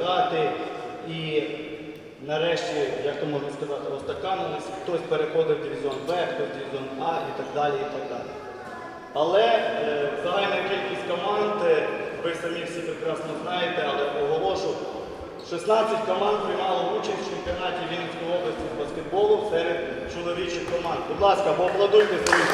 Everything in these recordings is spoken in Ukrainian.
грати. І нарешті, як то можна сказати, розтаканились, хтось переходив в дивізіон Б, хтось в дивізіон А і так далі. і так далі. Але е, загальна кількість команд, е, ви самі всі прекрасно знаєте, але оголошу, 16 команд приймало участь в чемпіонаті Вінницької області з баскетболу серед чоловічих команд. Будь ласка, поаплодуйте своїм.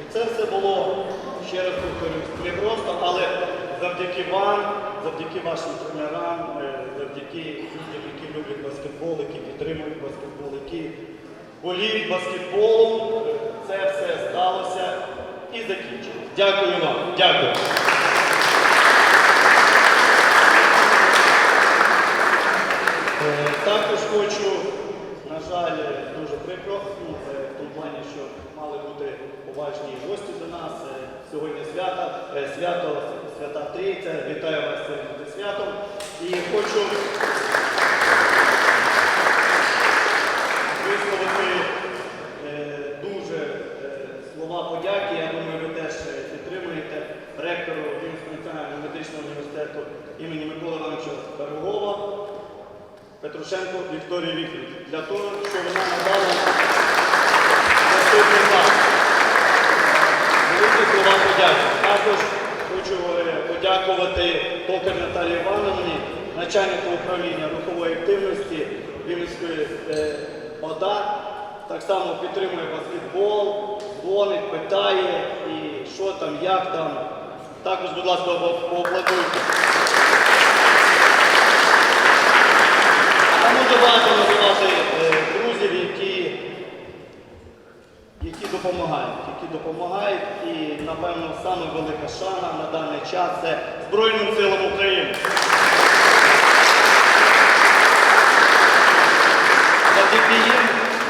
І це все було, ще раз повторюсь, не просто, але завдяки вам, завдяки вашим тренерам, е, завдяки людям, які люблять баскетбол, які баскетбол, які боліють баскетболом, це все сталося і закінчилось. Дякую вам. Дякую. Е, Також хочу, на жаль, дуже прикро, ну, е, в тому плані, що мали бути поважні гості до нас. Е, Сьогодні свято, свято Свята Трійця. Вітаю вас зі святом. І хочу висловити е, дуже е, слова подяки. Я думаю, ви теж е, підтримуєте ректору Вінницького національного медичного університету імені Миколи Івановича Пирогова. Петрушенко Вікторії Вікторівні для того, щоб вона надала наступний знак. Великі слова подяки. Також хочу е, подякувати Токар Наталії Івановні, начальнику управління рухової активності Вінницької е, ОДА. Так само підтримує баскетбол, дзвонить, питає, і що там, як там. Також, будь ласка, по- поаплодуйте. А можу багато називати е, друзів, які, допомагають, які допомагають. І, напевно, саме шана на даний час це Збройним силам України. Завдяки їм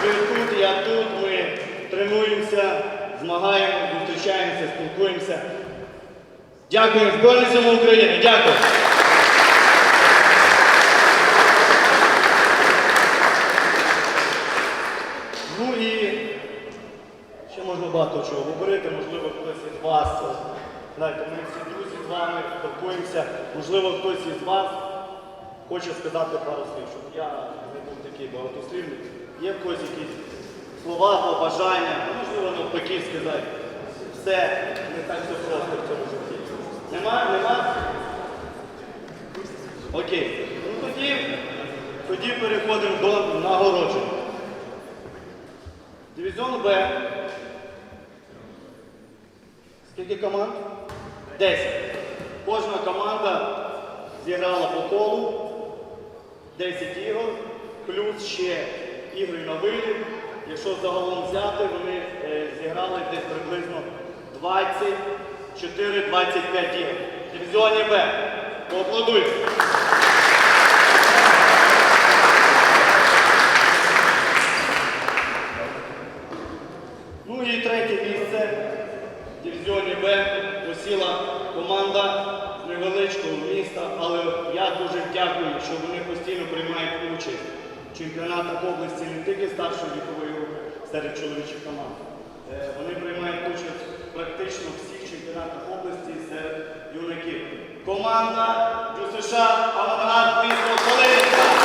ви тут, я тут, ми тренуємося, змагаємо, зустрічаємося, спілкуємося. Дякую Збройним силам України. Дякую. Ну і ще можна багато чого говорити, можливо, хтось із вас, е, знаєте, ми всі друзі з вами спілкуємося, можливо, хтось із вас хоче сказати пару слів, щоб я не був такий багатослівний. Є в якісь слова, побажання, ну, можливо, навпаки сказати. Все не так все просто в цьому житті. Нема? Нема? Окей. Ну тоді, тоді переходимо до нагородження. Дивізіон Б. Скільки команд? Десять. Кожна команда зіграла по колу. 10 ігор, плюс ще ігри на виліт. Якщо загалом взяти, вони е, зіграли десь приблизно 24-25 ігор. Дивізіоні Б. Поаплодуйте. Ну і третє місце в дивізіоні Б посіла команда з невеличкого міста, але я дуже дякую, що вони постійно приймають участь в чемпіонатах області не тільки старшої вікової групи серед чоловічих команд. Е, Вони приймають участь практично в всіх чемпіонатах області серед юнаків. Команда ДЮСШ Авангард місто Колинська.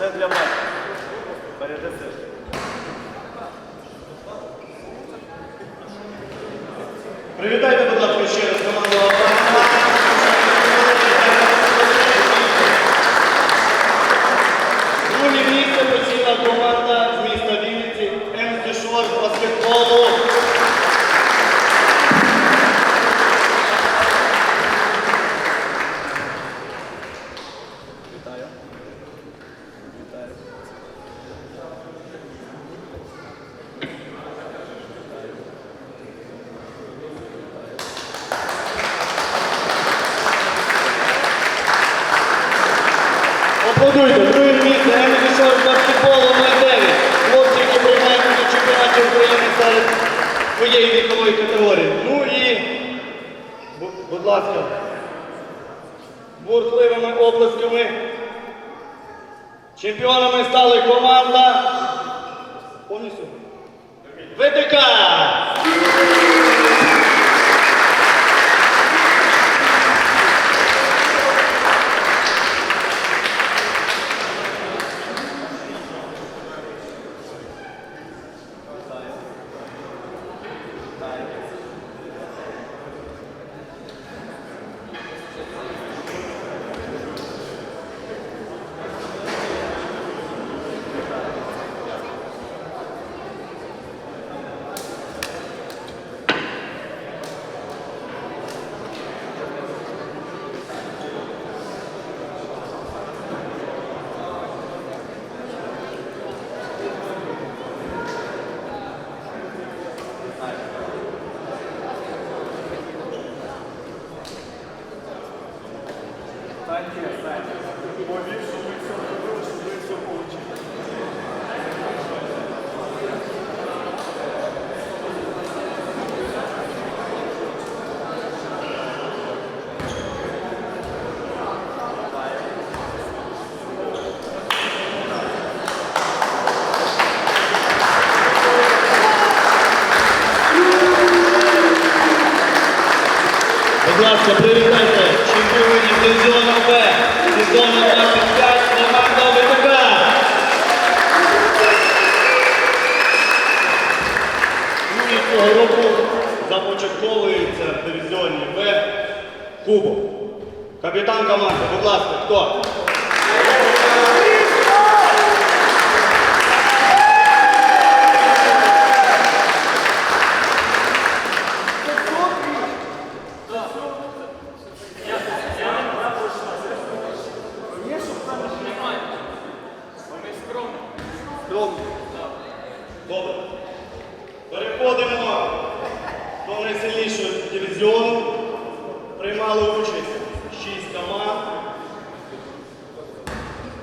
Це для мене. Передаси. Привітайте, будь ласка, ще раз команду «Авто». Друге місце посіла команда з міста Вінниці МС Шор з баскетболу. Вітаю. Вітаю. Аплодуйте, друге місце Емілішор з баскетболу 09. Хлопці, які приймають на чемпіонаті України серед своєї вікової категорії. Ну і, будь ласка, бурхливими оплесками. Чемпіонами стали команда. Повністю. ВТК! Ласка, привітайте чемпіонів дивізіону Б, сезону 25, команда ВТК. Ну і цього року започатковується в дивізіоні Б Кубок. Капітан команди, будь ласка, хто? Скромно. Добре. Переходимо до найсильнішого дивізіону. Приймали участь 6 команд.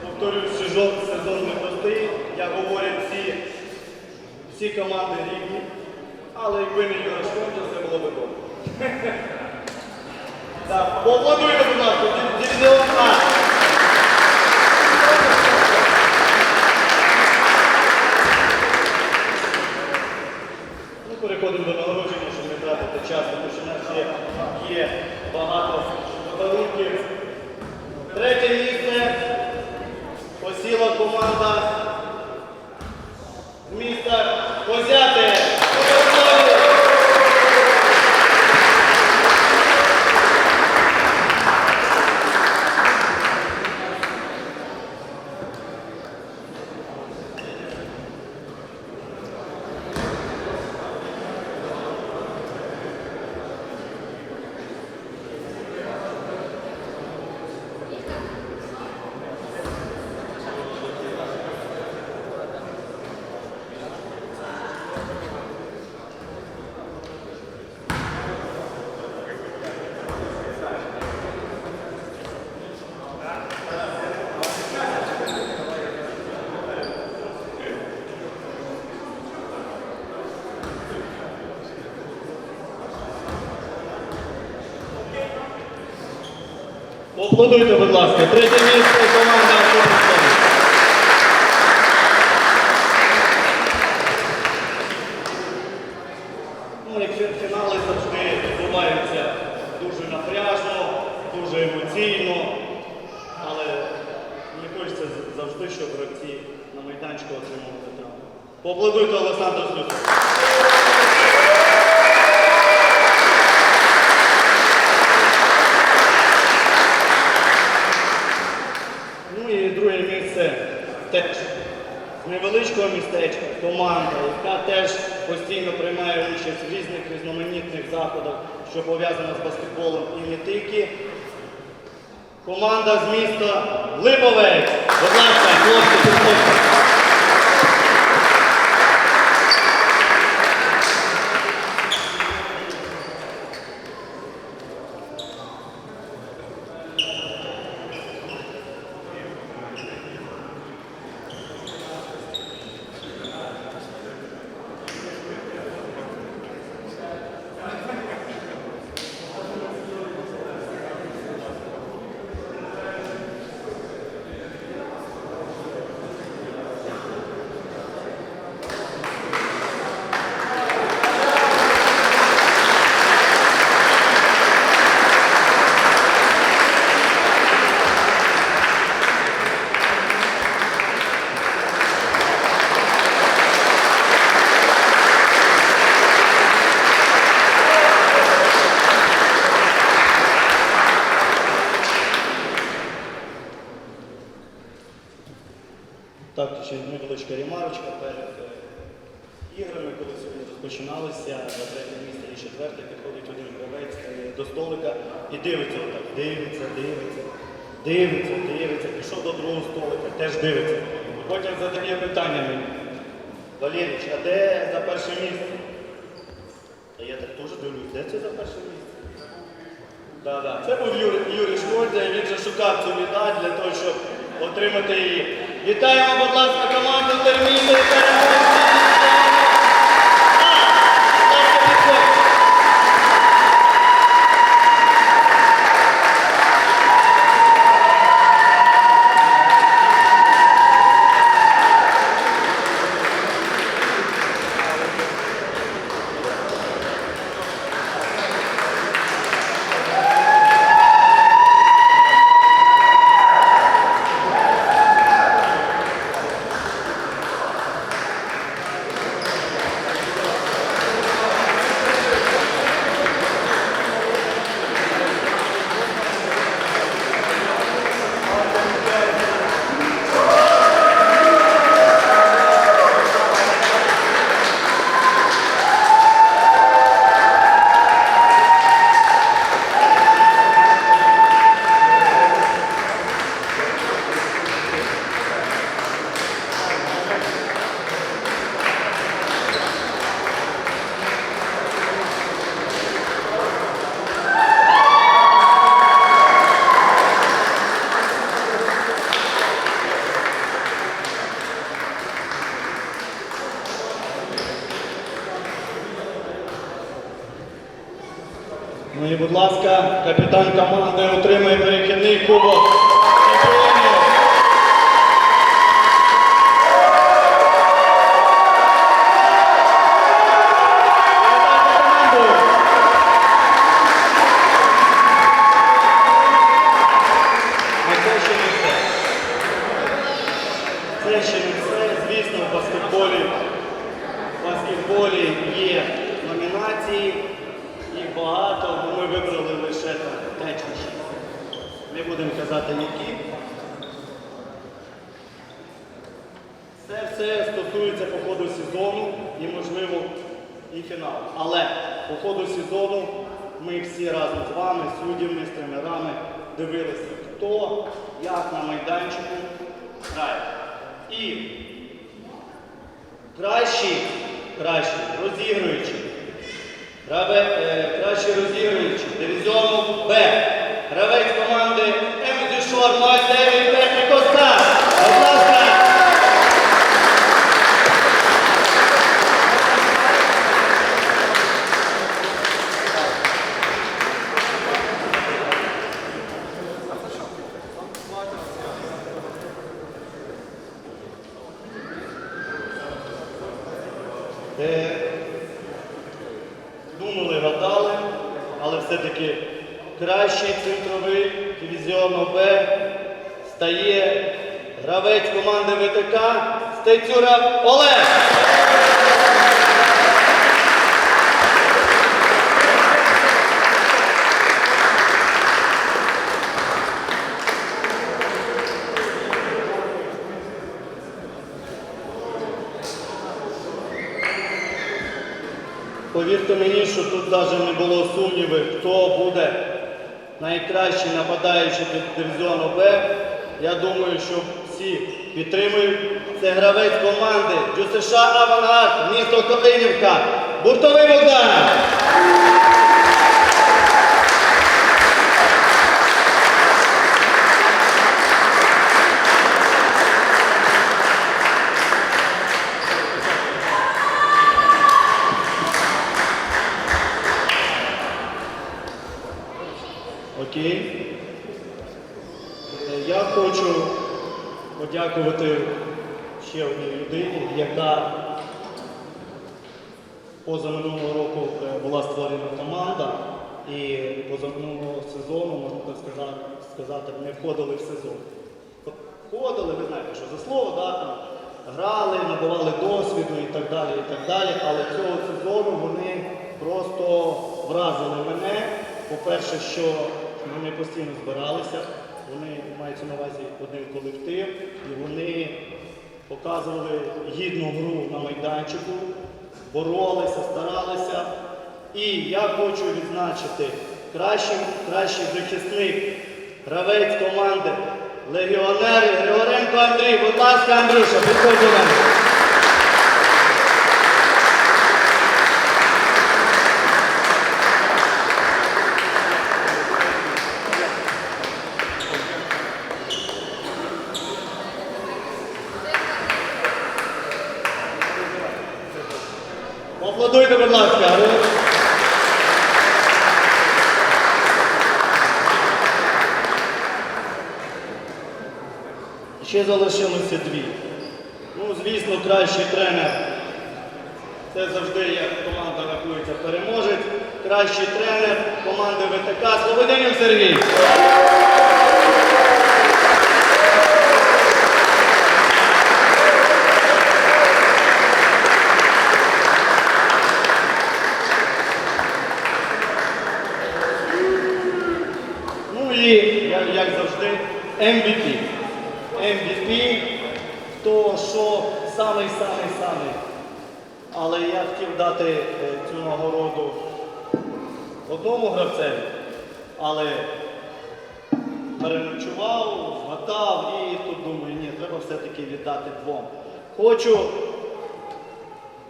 Повторюю сезон, сезон непростий. Я говорю, всі, всі команди рівні. Але якби не Юра Швонка, все було би добре. Так, поаплодуйте, будь ласка, дивізіон А. Ну, переходимо до нагородження, щоб не тратити час, тому що в нас ще є багато подарунків. Третє місце посіла команда з міста Козяти. Поаплодуйте, будь ласка. Третє місце команда пов'язана з баскетболом і не тільки. Команда з міста Липовець. Будь ласка, хлопці, хлопці. шукав цю медаль для того, щоб отримати її. Вітаємо, будь ласка, команду терміну. І кращі, кращі, розігруючі, е, кращі розігруючі, дивізіону Б. Гравець Тайцюра Олег. Повірте мені, що тут навіть не було сумнівів, хто буде найкращий нападаючий дивізіону Б. Я думаю, що всі підтримують. Це гравець команди ДЮСШ Авангард, місто Калинівка, Буртовий Богдан. Окей. Е, Я хочу подякувати ще одній людині, яка позаминулого року е, була створена команда, і позаминулого сезону, можна так сказати, сказати, ми входили в сезон. Входили, ви знаєте, що за слово, да, там, грали, набували досвіду і так далі, і так далі. Але цього сезону вони просто вразили мене. По-перше, що вони постійно збиралися, вони мають на увазі один колектив, і вони показували гідну гру на майданчику, боролися, старалися. І я хочу відзначити кращий, кращий захисник, гравець команди, легіонери Григоренко Андрій. Будь ласка, Андрюша, підходь до мене. Поаплодуйте, будь ласка. Ще залишилося дві. Ну, звісно, кращий тренер. Як команда рахується переможець. Кращий тренер команди ВТК Слободянів Сергій. Ну і як, як завжди, MVP. MVP, то що самий-самий-самий. Але я хотів дати е, цю нагороду одному гравцеві, але переночував, згадав і тут думаю, ні, треба все-таки віддати двом. Хочу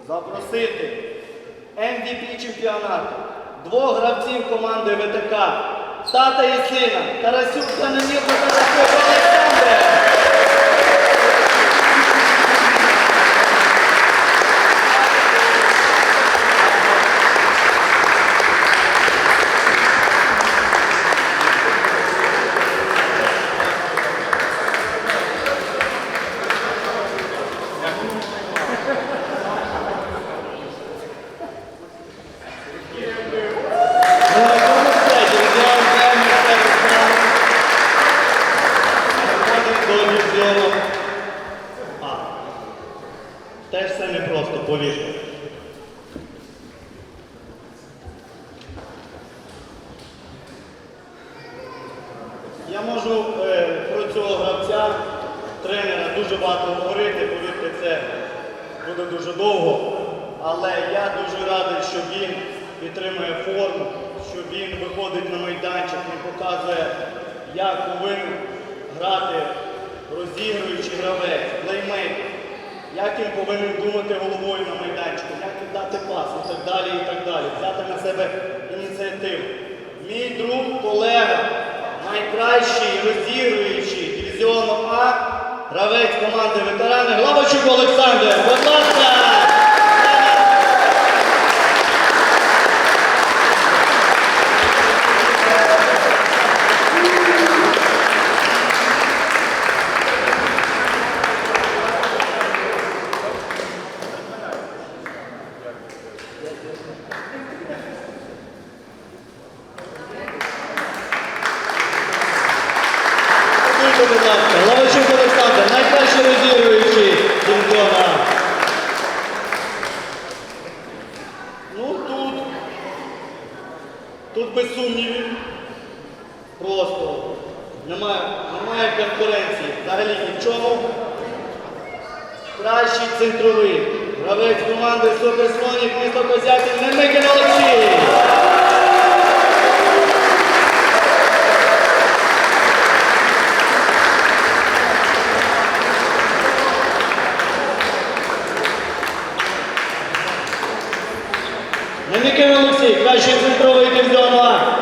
запросити MVP чемпіонату двох гравців команди ВТК, тата і сина, Тарасюк Канонів та Тарасюк. Ну, на якому сайті? Дивізіон Б, місцевий справ. Переходить до дивізіону А. Теж все непросто, повірте. Я можу е, про цього гравця, тренера, дуже багато говорити, повірте, це буде дуже довго. Але я дуже радий, що він підтримує форму, що він виходить на майданчик, він показує, як повинен грати розігруючий гравець, плеймейкер, як він повинен думати головою на майданчику, як віддати пас і так далі, і так далі, взяти на себе ініціативу. Мій друг, колега, найкращий розігруючий дивізіону А, гравець команди ветерани Лавочук Олександр. Будь ласка!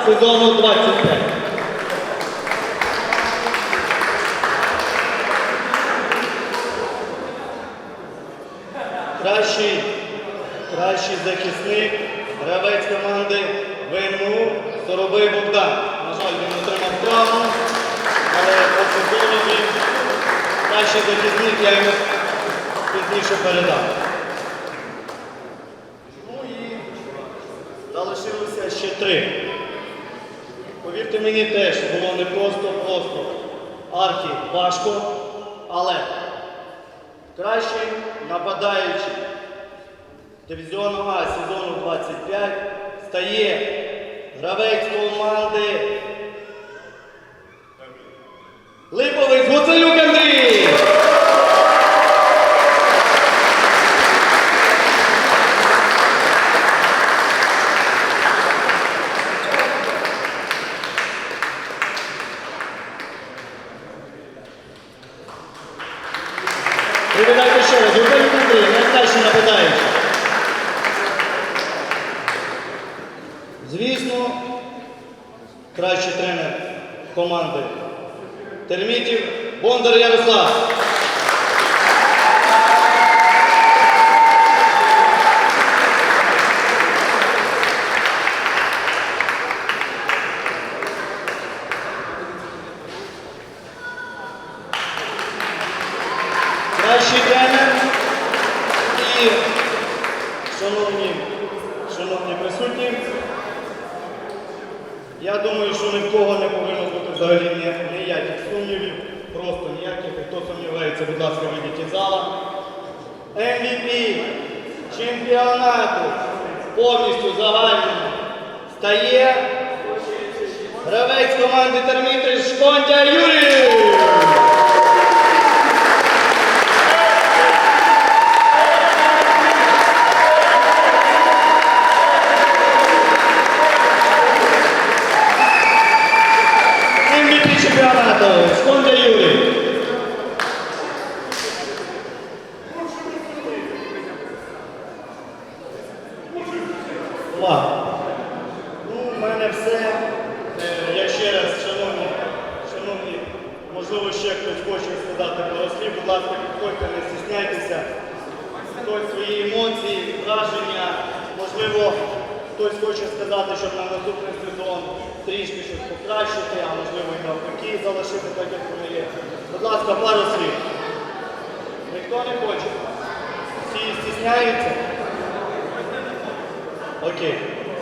сезону 25. просто-просто. Архі важко, але краще нападаючи дивізіону А сезону 25 стає гравець команди Липовець Гуцелюк Термітів Бондар Ярослав. Ніхто не хоче. Всі стісняються? Окей.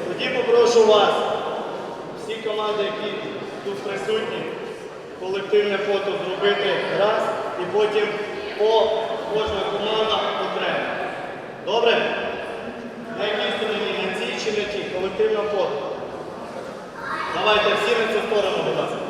Тоді попрошу вас, всі команди, які тут присутні, колективне фото зробити раз і потім по кожна команда окремо. Добре? На якій стороні на цій чи на тій? Колективне фото. Давайте всі на цю сторону, будь ласка.